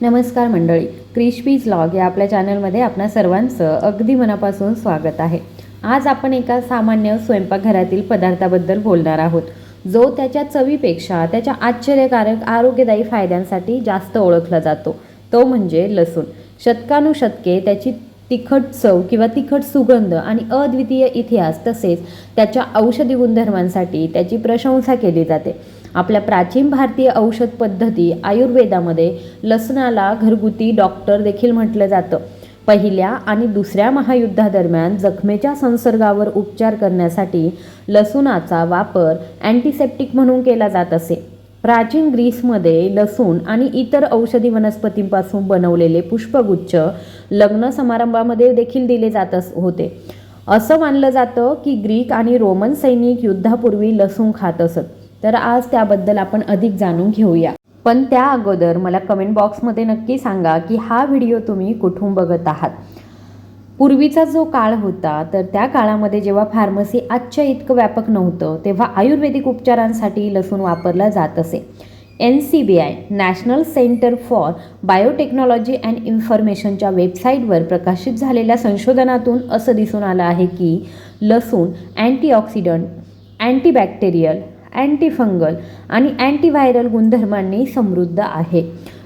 नमस्कार मंडळी क्रिशपीज लॉग या आपल्या चॅनलमध्ये आपणा सर्वांचं अगदी मनापासून स्वागत आहे. आज आपण एका सामान्य स्वयंपाकघरातील पदार्थाबद्दल बोलणार आहोत जो त्याच्या चवीपेक्षा त्याच्या आश्चर्यकारक आरोग्यदायी फायद्यांसाठी जास्त ओळखला जातो. तो म्हणजे लसूण. शतकानुशतके त्याची तिखट चव किंवा तिखट सुगंध आणि अद्वितीय इतिहास तसेच त्याच्या औषधी गुणधर्मांसाठी त्याची प्रशंसा केली जाते. आपल्या प्राचीन भारतीय औषध पद्धती आयुर्वेदामध्ये लसणाला घरगुती डॉक्टर देखील म्हटलं जातं. पहिल्या आणि दुसऱ्या महायुद्धादरम्यान जखमेच्या संसर्गावर उपचार करण्यासाठी लसूणाचा वापर अँटीसेप्टिक म्हणून केला जात असे. प्राचीन ग्रीसमध्ये लसूण आणि इतर औषधी वनस्पतींपासून बनवलेले पुष्पगुच्छ लग्न समारंभामध्ये देखील दिले जात अस- होते. असं मानलं जातं की ग्रीक आणि रोमन सैनिक युद्धापूर्वी लसूण खात असत. तर आज त्याबद्दल आपण अधिक जाणून घेऊया. पण त्या अगोदर मला कमेंट बॉक्समध्ये नक्की सांगा की हा व्हिडिओ तुम्ही कुठून बघत आहात? पूर्वीचा जो काळ होता तर त्या काळामध्ये जेव्हा फार्मसी आजच्या इतकं व्यापक नव्हतं तेव्हा आयुर्वेदिक उपचारांसाठी लसूण वापरला जात असे. N C B I National Center for Biotechnology and इन्फॉर्मेशनच्या वेबसाईटवर प्रकाशित झालेल्या संशोधनातून असं दिसून आलं आहे की लसूण अँटीऑक्सिडंट अँटीबॅक्टेरियल अँटीफंगल आणि अँटीव्हायरल गुणधर्मांनी समृद्ध आहे.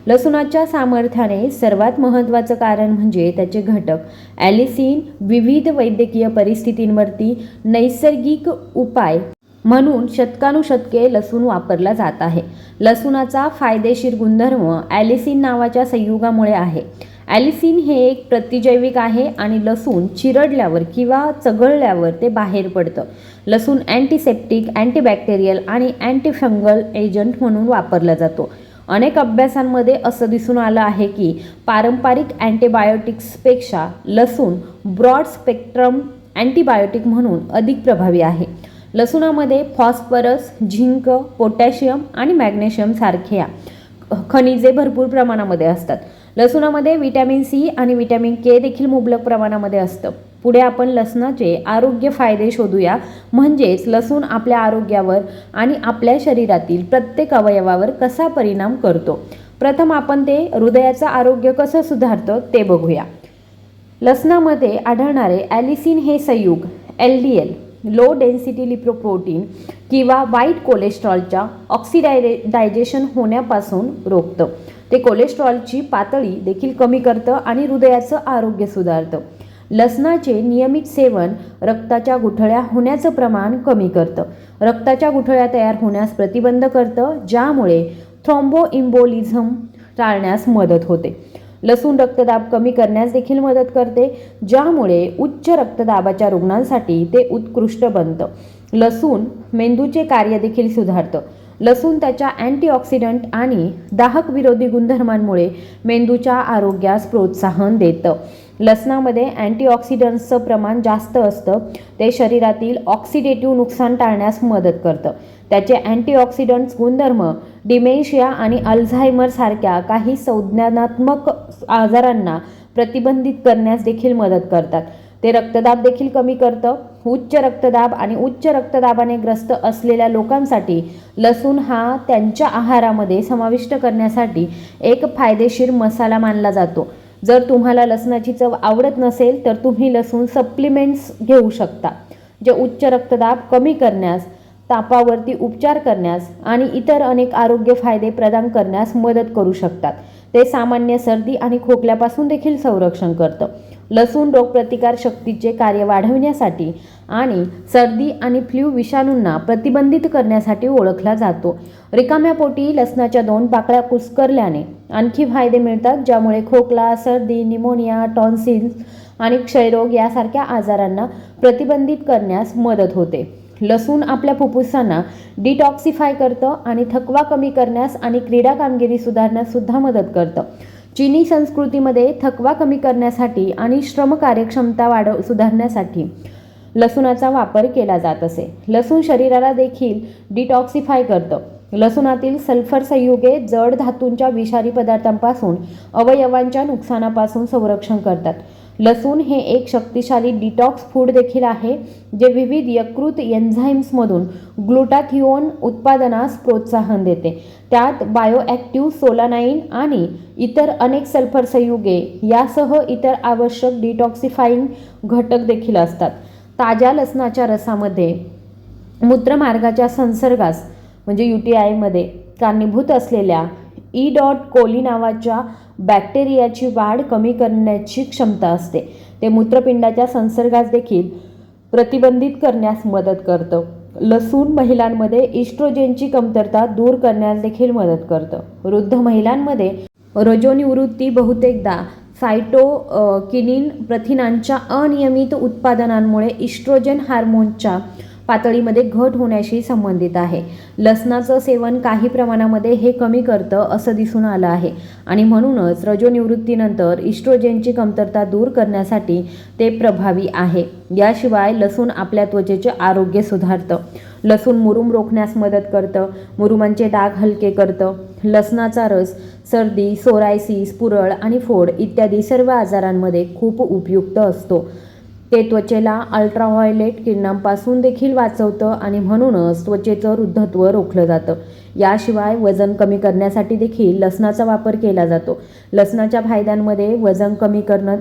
लसूणाच्या सामर्थ्याने सर्वात महत्त्वाचं कारण म्हणजे त्याचे घटक ॲलिसिन विविध वैद्यकीय परिस्थितींवरती नैसर्गिक उपाय म्हणून शतकानुशतके लसूण वापरला जात आहे. लसूणाचा फायदेशीर गुणधर्म ॲलिसिन नावाच्या संयुगामुळे आहे. ॲलिसिन हे एक प्रतिजैविक आहे आणि लसूण चिरडल्यावर किंवा चघळल्यावर ते बाहेर पडतं. लसूण अँटीसेप्टिक अँटीबॅक्टेरियल आणि अँटीफंगल एजंट म्हणून वापरला जातो. अनेक अभ्यासांमध्ये असं दिसून आलं आहे की पारंपरिक अँटीबायोटिक्सपेक्षा लसूण ब्रॉड स्पेक्ट्रम अँटीबायोटिक म्हणून अधिक प्रभावी आहे. लसूणामध्ये फॉस्फरस झिंक पोटॅशियम आणि मॅग्नेशियम सारख्या खनिजे भरपूर प्रमाणामध्ये असतात. लसूणामध्ये विटॅमिन सी आणि विटॅमिन के देखील मुबलक प्रमाणामध्ये असतं. पुढे आपण लसणाचे आरोग्य फायदे शोधूया. म्हणजेच लसूण आपल्या आरोग्यावर आणि आपल्या शरीरातील प्रत्येक अवयवावर कसा परिणाम करतो? प्रथम आपण ते हृदयाचं आरोग्य कसं सुधारतं ते बघूया. लसणामध्ये आढळणारे ॲलिसिन हे संयुग L D L. Low density lipoprotein किंवा वाईट कोलेस्ट्रॉलच्या ऑक्सिडायरे डायजेशन होण्यापासून रोखतं. ते कोलेस्ट्रॉलची पातळी देखील कमी करतं आणि हृदयाचं आरोग्य सुधारतं. लसणाचे नियमित सेवन रक्ताच्या गुठळ्या होण्याचं प्रमाण कमी करतं. रक्ताच्या गुठळ्या तयार होण्यास प्रतिबंध करतं ज्यामुळे थ्रोम्बोइम्बोलिझम टाळण्यास मदत होते. लसूण रक्तदाब कमी करण्यास देखील मदत करते ज्यामुळे उच्च रक्तदाबाच्या रुग्णांसाठी ते उत्कृष्ट बनतं. लसूण मेंदूचे कार्य देखील सुधारतं. लसूण त्याच्या अँटीऑक्सिडंट आणि दाहक विरोधी गुणधर्मांमुळे मेंदूच्या आरोग्यास प्रोत्साहन देतं. लसणामध्ये अँटीऑक्सिडंट्सचं प्रमाण जास्त असतं ते शरीरातील ऑक्सिडेटिव्ह नुकसान टाळण्यास मदत करतं. त्याचे अँटीऑक्सिडंट्स गुणधर्म डिमेन्शिया आणि अल्झायमर सारख्या काही संज्ञानात्मक आजारांना प्रतिबंधित करण्यास देखील मदत करतात. ते रक्तदाब देखील कमी करतं. उच्च रक्तदाब आणि उच्च रक्तदाबाने ग्रस्त असलेल्या लोकांसाठी लसूण हा त्यांच्या आहारामध्ये समाविष्ट करण्यासाठी एक फायदेशीर मसाला मानला जातो. जर तुम्हाला लसणाची चव आवडत नसेल तर तुम्ही लसूण सप्लिमेंट्स घेऊ शकता जे उच्च रक्तदाब कमी करण्यास तापावरती उपचार करण्यास आणि इतर अनेक आरोग्य फायदे प्रदान करण्यास मदत करू शकतात. ते सामान्य सर्दी आणि खोकल्यापासून देखील संरक्षण करतं. लसूण रोगप्रतिकार शक्तीचे कार्य वाढविण्यासाठी आणि सर्दी आणि फ्ल्यू विषाणूंना प्रतिबंधित करण्यासाठी ओळखला जातो. रिकाम्या पोटी लसणाच्या दोन पाकळ्या कुस्करल्याने आणखी फायदे मिळतात ज्यामुळे खोकला सर्दी निमोनिया टॉन्सिल्स आणि क्षयरोग यासारख्या आजारांना प्रतिबंधित करण्यास मदत होते. लसूण आपल्या फुफ्फुसांना डिटॉक्सिफाय करतं आणि थकवा कमी करण्यास आणि क्रीडा कामगिरी सुधारण्यास सुद्धा मदत करतं. चीनी संस्कृतीमध्ये थकवा कमी करण्यासाठी आणि श्रम कार्यक्षमता वाढव सुधारण्यासाठी लसूणाचा वापर केला जात असे. लसूण शरीराला देखील डिटॉक्सिफाय करतं. लसूणातील सल्फर संयुगे जड धातूंच्या विषारी पदार्थांपासून अवयवांच्या नुकसानापासून संरक्षण करतात. लसूण हे एक शक्तिशाली डिटॉक्स फूड देखील आहे जे विविध यकृत एन्झाईम्समधून ग्लुटाथिओन उत्पादनास प्रोत्साहन देते. त्यात बायोॲक्टिव्ह सोलानाईन आणि इतर अनेक सल्फर संयुगे यासह इतर आवश्यक डिटॉक्सिफाईंग घटक देखील असतात. ताज्या लसणाच्या रसामध्ये मूत्रमार्गाच्या संसर्गास म्हणजे यू टी आयमध्ये कारणीभूत असलेल्या ई डॉट कोली नावाच्या बॅक्टेरियाची वाढ कमी करण्याची क्षमता असते. ते मूत्रपिंडाच्या संसर्गास देखील प्रतिबंधित करण्यास मदत करतं. लसूण महिलांमध्ये इस्ट्रोजेनची कमतरता दूर करण्यास देखील मदत करतं. वृद्ध महिलांमध्ये रजोनिवृत्ती बहुतेकदा फायटो किनिन प्रथिनांच्या अनियमित उत्पादनांमुळे इस्ट्रोजन हार्मोनच्या पातळीमध्ये घट होण्याशी संबंधित आहे. लसणाचं सेवन काही प्रमाणामध्ये हे कमी करतं असं दिसून आलं आहे. आणि म्हणूनच रजोनिवृत्तीनंतर इस्ट्रोजेनची कमतरता दूर करण्यासाठी ते प्रभावी आहे. याशिवाय लसूण आपल्या त्वचेचे आरोग्य सुधारतं. लसूण मुरुम रोखण्यास मदत करतं मुरुमांचे डाग हलके करतं. लसणाचा रस सर्दी सोरायसिस पुरळ आणि फोड इत्यादी सर्व आजारांमध्ये खूप उपयुक्त असतो. ते त्वचेला अल्ट्राव्हायलेट किरणांपासून देखील वाचवतं आणि म्हणूनच त्वचेचं वृद्धत्व रोखलं जातं. याशिवाय वजन कमी करण्यासाठी देखील लसणाचा वापर केला जातो. लसणाच्या फायद्यांमध्ये वजन कमी करणं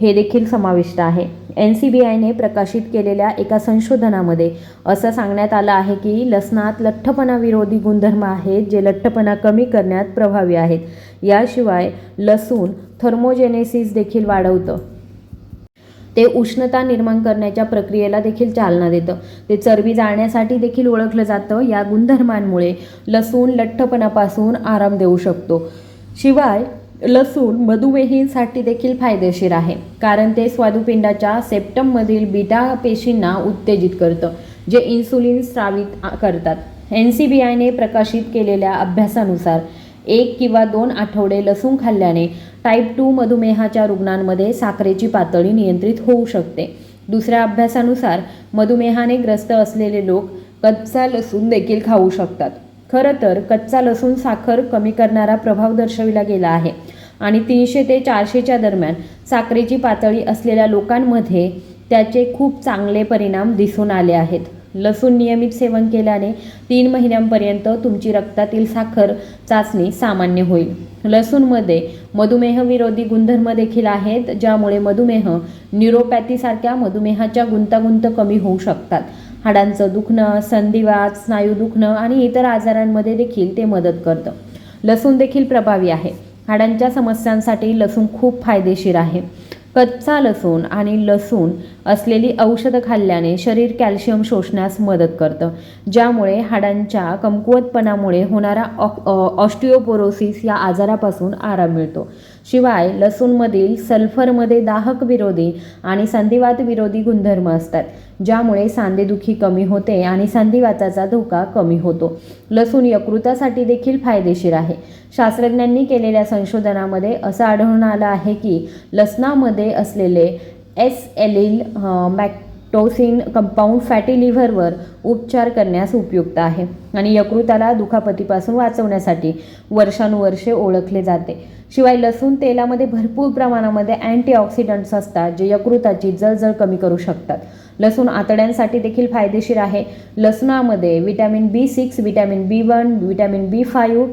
हे देखील समाविष्ट आहे. एन सी बी आयने प्रकाशित केलेल्या एका संशोधनामध्ये असं सांगण्यात आलं आहे की लसणात लठ्ठपणा विरोधी गुणधर्म आहेत जे लठ्ठपणा कमी करण्यात प्रभावी आहेत. याशिवाय लसूण थर्मोजेनेसिस देखील वाढवतं. ते उष्णता निर्माण करण्याच्या प्रक्रियेला देखील चालना देतं. ते चरबी जाळण्यासाठी देखील ओळखलं जातं. या गुणधर्मांमुळे लसूण लठ्ठपणापासून आराम देऊ शकतो. शिवाय लसूण मधुमेहींसाठी देखील फायदेशीर आहे कारण ते स्वादुपिंडाच्या सेप्टममधील बीटा पेशींना उत्तेजित करतं जे इन्सुलिन स्रावित करतात. एन सी बी आयने प्रकाशित केलेल्या अभ्यासानुसार एक किंवा दोन आठवडे लसूण खाल्ल्याने टाईप टू मधुमेहाच्या रुग्णांमध्ये साखरेची पातळी नियंत्रित होऊ शकते. दुसऱ्या अभ्यासानुसार मधुमेहाने ग्रस्त असलेले लोक कच्चा लसूण देखील खाऊ शकतात. खरं तर कच्चा लसूण साखर कमी करणारा प्रभाव दर्शविला गेला आहे आणि तीनशे ते चारशेच्या दरम्यान साखरेची पातळी असलेल्या लोकांमध्ये त्याचे खूप चांगले परिणाम दिसून आले आहेत. लसूण नियमित सेवन केल्याने तीन महिन्यांपर्यंत तुमची रक्तातील साखर चाचणी सामान्य होईल. लसूणमध्ये मधुमेह विरोधी गुणधर्म देखील आहेत ज्यामुळे मधुमेह न्यूरोपॅथीसारख्या मधुमेहाच्या गुंतागुंत कमी होऊ शकतात. हाडांचं दुखणं संधिवात स्नायू दुखणं आणि इतर आजारांमध्ये देखील ते मदत करतं. लसूण देखील प्रभावी आहे. हाडांच्या समस्यांसाठी लसूण खूप फायदेशीर आहे. कच्चा लसूण आणि लसूण असलेली औषधं खाल्ल्याने शरीर कॅल्शियम शोषण्यास मदत करतं. ज्यामुळे हाडांच्या कमकुवतपणामुळे होणारा ऑस्टिओपोरोसिस या आजारापासून आराम मिळतो. शिवाय लसूणमधील सल्फरमध्ये दाहक विरोधी आणि संधिवात विरोधी गुणधर्म असतात. ज्यामुळे सांधेदुखी कमी होते आणि संधिवाताचा धोका कमी होतो. लसूण यकृतासाठी देखील फायदेशीर आहे. शास्त्रज्ञांनी केलेल्या संशोधनामध्ये असं आढळून आलं आहे की लसणामध्ये असलेले एस एलिल टोसिन कंपाऊंड फॅटी लिव्हरवर उपचार करण्यास उपयुक्त आहे. आणि यकृताला दुखापतीपासून वाचवण्यासाठी वर्षानुवर्षे ओळखले जाते. शिवाय लसूण तेलामध्ये भरपूर प्रमाणामध्ये अँटीऑक्सिडंट्स असतात जे यकृताची जळजळ कमी करू शकतात. लसूण आतड्यांसाठी देखील फायदेशीर आहे. लसणामध्ये vitamin B six vitamin B one vitamin B five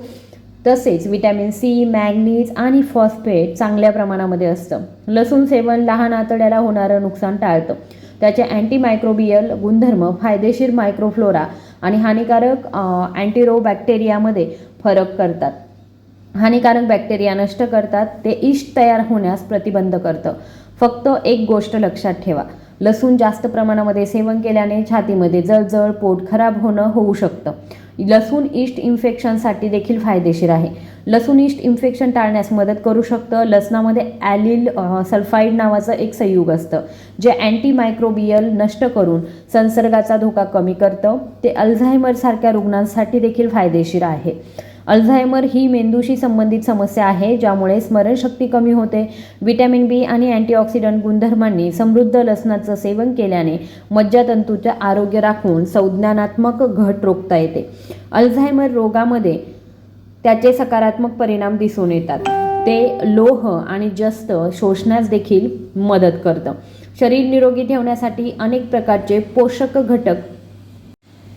तसेच विटॅमिन सी मॅग्नीज आणि फॉस्फेट चांगल्या प्रमाणामध्ये असतं. लसूण सेवन लहान आतड्याला होणारं नुकसान टाळतं. त्याचे अँटीमायक्रोबियल गुणधर्म फायदेशीर मायक्रोफ्लोरा आणि हानिकारक अँटीरो बॅक्टेरियामध्ये फरक करतात. हानिकारक बॅक्टेरिया नष्ट करतात. ते इष्ट तयार होण्यास प्रतिबंध करतं. फक्त एक गोष्ट लक्षात ठेवा. लसूण जास्त प्रमाणामध्ये सेवन केल्याने छातीमध्ये जळजळ पोट खराब होणं होऊ शकतं. लसूण इष्ट इन्फेक्शनसाठी देखील फायदेशीर आहे. लसूण इस्ट इन्फेक्शन टाळण्यास मदत करू शकतं. लसणामध्ये ॲलिल सल्फाईड नावाचं एक संयुग असतं जे अँटीमायक्रोबियल नष्ट करून संसर्गाचा धोका कमी करतं. ते अल्झायमरसारख्या रुग्णांसाठी देखील फायदेशीर आहे. अल्झायमर ही मेंदूशी संबंधित समस्या आहे ज्यामुळे स्मरणशक्ती कमी होते. विटॅमिन बी आणि अँटीऑक्सिडंट गुणधर्मांनी समृद्ध लसणाचं सेवन केल्याने मज्जातंतूचे आरोग्य राखून संज्ञानात्मक घट रोखता येते. अल्झायमर रोगामध्ये त्याचे सकारात्मक परिणाम दिसून येतात. ते लोह आणि जस्त शोषण्यास देखील मदत करतं. शरीर निरोगी ठेवण्यासाठी अनेक प्रकारचे पोषक घटक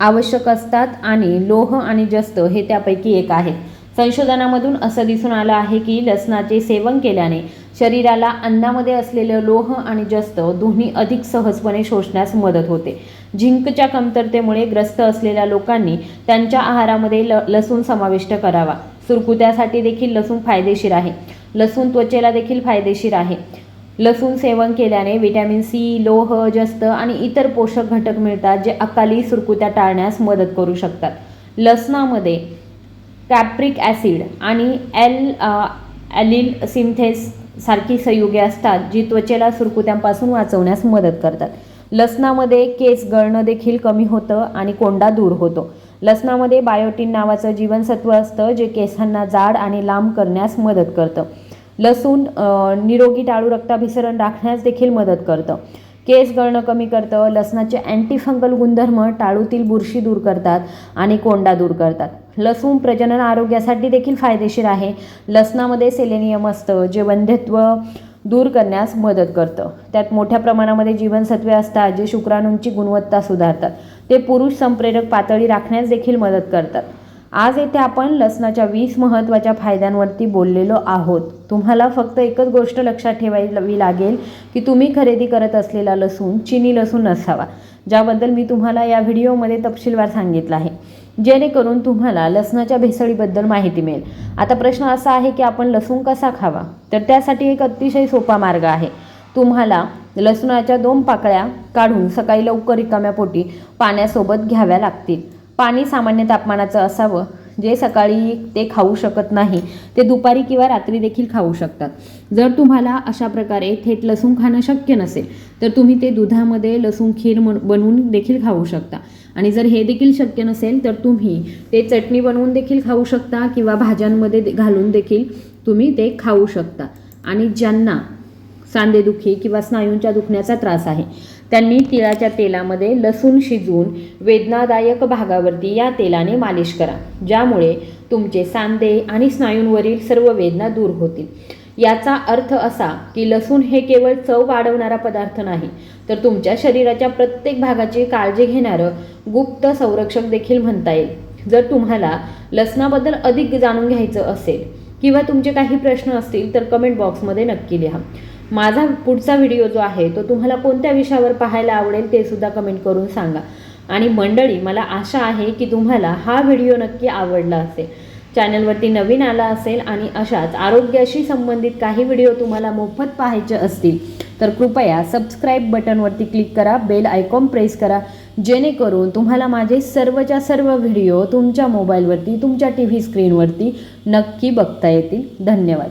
आवश्यक असतात आणि लोह आणि जस्त हे त्यापैकी एक आहे. संशोधनामधून असं दिसून आलं आहे की लसणाचे सेवन केल्याने शरीराला अन्नामध्ये असलेलं लोह आणि जस्त दोन्ही अधिक सहजपणे शोषण्यास मदत होते. झिंकच्या कमतरतेमुळे ग्रस्त असलेल्या लोकांनी त्यांच्या आहारामध्ये ल लसूण समाविष्ट करावा. सुरकुत्यासाठी देखील लसूण फायदेशीर आहे. लसूण त्वचेला देखील फायदेशीर आहे. लसूण सेवन केल्याने विटॅमिन सी लोह जस्त आणि इतर पोषक घटक मिळतात जे अकाली सुरकुत्या टाळण्यास मदत करू शकतात. लसणामध्ये कॅप्रिक ॲसिड आणि एल ॲलिल सिंथेस सारखी संयुगे असतात जी त्वचेला सुरकुत्यांपासून वाचवण्यास मदत करतात. लसणामध्ये केस गळणं देखील कमी होतं आणि कोंडा दूर होतो. लसणामध्ये बायोटीन नावाचं जीवनसत्व असतं जे केसांना जाड आणि लांब करण्यास मदत करतं. लसूण निरोगी टाळू रक्ताभिसरण राखण्यास देखील मदत करतं. केस गळणं कमी करतं लसणाचे अँटीफंगल गुणधर्म टाळूतील बुरशी दूर करतात आणि कोंडा दूर करतात. लसूण प्रजनन आरोग्यासाठी देखील फायदेशीर आहे. लसणामध्ये सेलेनियम असतं जे वंध्यत्व दूर करण्यास मदत करतं. त्यात मोठ्या प्रमाणामध्ये जीवनसत्वे असतात जे शुक्राणूंची गुणवत्ता सुधारतात. ते पुरुष संप्रेरक पातळी राखण्यास देखील मदत करतात. आज येथे आपण लसणाच्या वीस महत्त्वाच्या फायद्यांवरती बोललेलो आहोत. तुम्हाला फक्त एकच गोष्ट लक्षात ठेवावी लागेल की तुम्ही खरेदी करत असलेला लसूण चिनी लसूण नसावा. ज्याबद्दल मी तुम्हाला या व्हिडिओमध्ये तपशीलवार सांगितलं आहे. जेणेकरून तुम्हाला लसणाच्या भेसळीबद्दल माहिती मिळेल. आता प्रश्न असा आहे की आपण लसूण कसा खावा? तर त्यासाठी एक अतिशय सोपा मार्ग आहे. तुम्हाला लसणाच्या दोन पाकळ्या काढून सकाळी लवकर रिकाम्या पोटी पाण्यासोबत घ्याव्या लागतील. पाणी सामान्य तापमानाचं असावं. जे सकाळी ते खाऊ शकत नाही ते दुपारी किंवा रात्री देखील खाऊ शकतात. जर तुम्हाला अशा प्रकारे थेट लसूण खाणं शक्य नसेल तर तुम्ही ते दुधामध्ये लसूण खीर म्हण बनवून देखील खाऊ शकता. आणि जर हे देखील शक्य नसेल तर तुम्ही ते चटणी बनवून देखील खाऊ शकता किंवा भाज्यांमध्ये घालून देखील तुम्ही ते खाऊ शकता. आणि ज्यांना सांधेदुखी किंवा स्नायूंच्या दुखण्याचा त्रास आहे. त्यांनी तिळाच्या तेलामध्ये लसूण शिजवून वेदनादायक भागावरती या तेलाने मालिश करा ज्यामुळे तुमचे सांधे आणि स्नायूंवरील सर्व वेदना दूर होतील. याचा अर्थ असा की लसूण हे केवळ चव वाढवणारा पदार्थ नाही तर तुमच्या शरीराच्या प्रत्येक भागाची काळजी घेणारं गुप्त संरक्षक देखील म्हणता येईल. जर तुम्हाला लसणाबद्दल अधिक जाणून घ्यायचं असेल किंवा तुमचे काही प्रश्न असतील तर कमेंट बॉक्समध्ये नक्की लिहा. माझा पुढचा व्हिडिओ जो आहे तो तुम्हाला कोणत्या विषयावर पाहायला आवडेल ते सुद्धा कमेंट करून सांगा. आणि मंडळी मला आशा आहे की तुम्हाला हा व्हिडिओ नक्की आवडला असेल. चॅनलवरती नवीन आला असेल आणि अशाच आरोग्याशी संबंधित काही व्हिडिओ तुम्हाला मोफत पाहायचे असतील तर कृपया सबस्क्राईब बटनवरती क्लिक करा बेल आयकॉन प्रेस करा जेणेकरून तुम्हाला माझे सर्वच्या सर्व व्हिडिओ तुमच्या मोबाईलवरती तुमच्या टी व्ही स्क्रीनवरती नक्की बघता येतील. धन्यवाद.